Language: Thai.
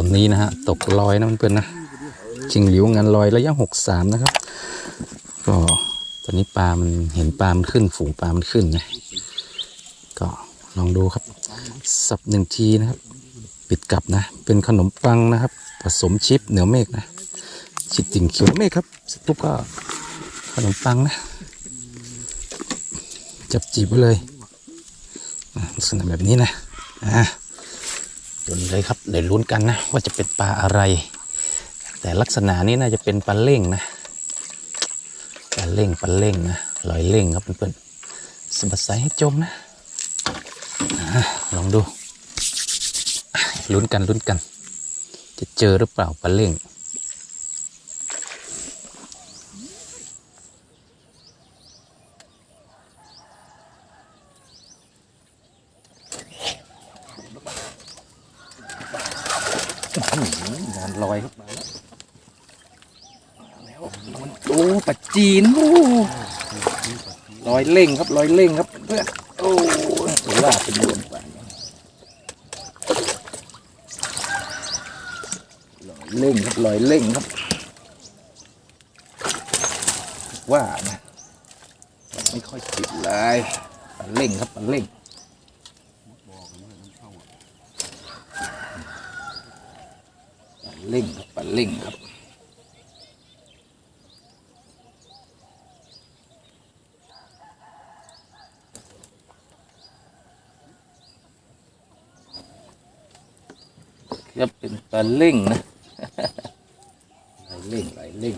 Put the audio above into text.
ตัวนี้นะฮะตกลอยนะเพื่อนๆนะชิงหลิวงานลอยระยะหกสามนะครับ ก็ตอนนี้ปลามันเห็นปลามันขึ้นฝูงปลามันขึ้นไงก็ลองดูครับ สับหนึ่งทีนะครับ ปิดกลับนะ เป็นขนมปังนะครับ ผสมชิปเหนือเมฆนะชิดติ่งเขียวเมฆครับสปุ๊บก็ขนมปังนะ จับจีบไว้เลยอะลักษณะแบบนี้นะอะ จนเลยครับเดี๋ยวลุ้นกันนะ ว่าจะเป็นปลาอะไร แต่ลักษณะนี้น่าจะเป็นปลาเล่งนะปลาเล่งปลาเล่งนะลอยเล่งครับเพื่อนๆสะบัดสายให้จมนะลองดูลุ้นกันลุ้นกัน จะเจอหรือเปล่าปลาเล่ง งานลอยครับมาแล้วมันโอ้ปัจจีนโอ้ลอยเล่งครับลอยเล่งครับเพื่อนโอ้ถือว่าเป็นรวมกว่าลอยเล่งครับลอยเล่งครับ ว่านะไม่ค่อยติดเลยเล่งครับเล่ง เล่งครับปันเล่งครับ จะเป็นปลาเล่งนะไหลเล่งไหลเล่ง